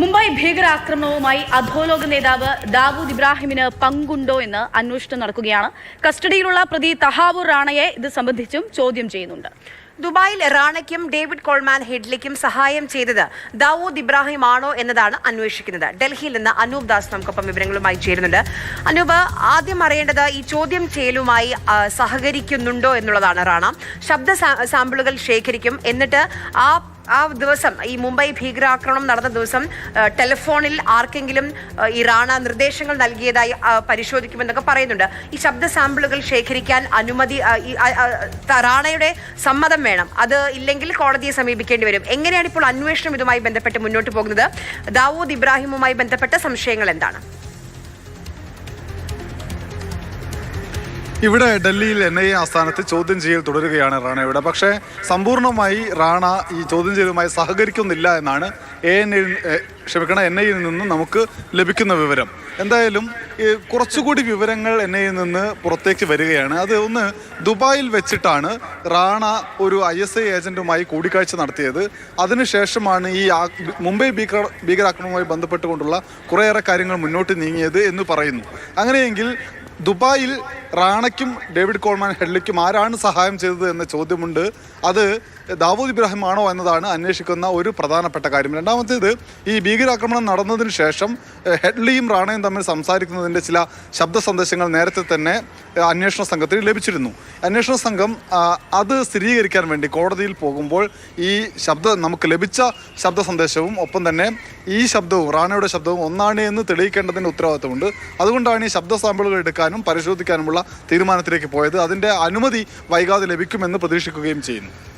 മുംബൈ ഭീകരാക്രമണവുമായി അധോലോക നേതാവ് ദാവൂദ് ഇബ്രാഹിമിന് പങ്കുണ്ടോ എന്ന് അന്വേഷണം നടക്കുകയാണ്. കസ്റ്റഡിയിലുള്ള പ്രതി തഹാവൂർ റാണയെ ഇത് സംബന്ധിച്ചും ചോദ്യം ചെയ്യുന്നുണ്ട്. ദുബായിൽ റാണയ്ക്കും ഡേവിഡ് കോൾമാൻ ഹെഡ്ലിക്കും സഹായം ചെയ്തത് ദാവൂദ് ഇബ്രാഹിം ആണോ എന്നതാണ് അന്വേഷിക്കുന്നത്. ഡൽഹിയിൽ നിന്ന് അനൂപ് ദാസ് നമുക്കൊപ്പം വിവരങ്ങളുമായി ചേരുന്നുണ്ട്. അനൂപ് ആദ്യം അറിയേണ്ടത് ഈ ചോദ്യം ചെയ്യലുമായി സഹകരിക്കുന്നുണ്ടോ എന്നുള്ളതാണ് റാണ. ശബ്ദ സാമ്പിളുകൾ ശേഖരിക്കും. എന്നിട്ട് ആ ആ ദിവസം ഈ മുംബൈ ഭീകരാക്രമണം നടന്ന ദിവസം ടെലിഫോണിൽ ആർക്കെങ്കിലും ഈ റാണ നിർദ്ദേശങ്ങൾ നൽകിയതായി പരിശോധിക്കുമെന്നൊക്കെ പറയുന്നുണ്ട്. ഈ ശബ്ദ സാമ്പിളുകൾ ശേഖരിക്കാൻ അനുമതി റാണയുടെ സമ്മതം വേണം. അത് ഇല്ലെങ്കിൽ കോടതിയെ സമീപിക്കേണ്ടി വരും. എങ്ങനെയാണ് ഇപ്പോൾ അന്വേഷണം ഇതുമായി ബന്ധപ്പെട്ട് മുന്നോട്ട് പോകുന്നത്? ദാവൂദ് ഇബ്രാഹിമുമായി ബന്ധപ്പെട്ട സംശയങ്ങൾ എന്താണ്? ഇവിടെ ഡൽഹിയിൽ എൻ ഐ എ ആസ്ഥാനത്ത് ചോദ്യം ചെയ്യൽ തുടരുകയാണ് റാണയുടെ പക്ഷേ സമ്പൂർണമായി റാണ ഈ ചോദ്യം ചെയ്യലുമായി സഹകരിക്കുന്നില്ല എന്നാണ് എ എൻ ഐ ക്ഷമിക്കണം എൻ ഐയിൽ നിന്ന് നമുക്ക് ലഭിക്കുന്ന വിവരം. എന്തായാലും കുറച്ചുകൂടി വിവരങ്ങൾ എൻ ഐയിൽ നിന്ന് പുറത്തേക്ക് വരികയാണ്. അത് ഒന്ന് ദുബായിൽ വെച്ചിട്ടാണ് റാണ ഒരു ഐ എസ് ഐ ഏജന്റുമായി കൂടിക്കാഴ്ച നടത്തിയത്. അതിനുശേഷമാണ് ഈ മുംബൈ ഭീകര ഭീകരാക്രമണവുമായി ബന്ധപ്പെട്ടുകൊണ്ടുള്ള കുറേയേറെ കാര്യങ്ങൾ മുന്നോട്ട് നീങ്ങിയത് എന്ന് പറയുന്നു. അങ്ങനെയെങ്കിൽ ദുബായിൽ റാണയ്ക്കും ഡേവിഡ് കോൾമാൻ ഹെഡ്ലിക്കും ആരാണ് സഹായം ചെയ്തത് എന്ന ചോദ്യമുണ്ട്. അത് ദാവൂദ് ഇബ്രാഹിം ആണോ എന്നതാണ് അന്വേഷിക്കുന്ന ഒരു പ്രധാനപ്പെട്ട കാര്യം. രണ്ടാമത്തേത് ഈ ഭീകരാക്രമണം നടന്നതിന് ശേഷം ഹെഡ്ലിയും റാണയും തമ്മിൽ സംസാരിക്കുന്നതിന്റെ ചില ശബ്ദ സന്ദേശങ്ങൾ നേരത്തെ തന്നെ അന്വേഷണ സംഘത്തിന് ലഭിച്ചിരുന്നു. അന്വേഷണ സംഘം അത് സ്ഥിരീകരിക്കാൻ വേണ്ടി കോടതിയിൽ പോകുമ്പോൾ ഈ ശബ്ദ നമുക്ക് ലഭിച്ച ശബ്ദ സന്ദേശവും ഒപ്പം തന്നെ ഈ ശബ്ദവും റാണയുടെ ശബ്ദവും ഒന്നാണ് എന്ന് തെളിയിക്കേണ്ടതിന്റെ ഉത്തരവാദിത്തമുണ്ട്. അതുകൊണ്ടാണ് ഈ ശബ്ദ സാമ്പിളുകൾ എടുക്കാനും പരിശോധിക്കാനുമുള്ള തീരുമാനത്തിലേക്ക് പോയത്. അതിന്റെ അനുമതി വൈകാതെ ലഭിക്കുമെന്ന് പ്രതീക്ഷിക്കുകയും ചെയ്യുന്നു.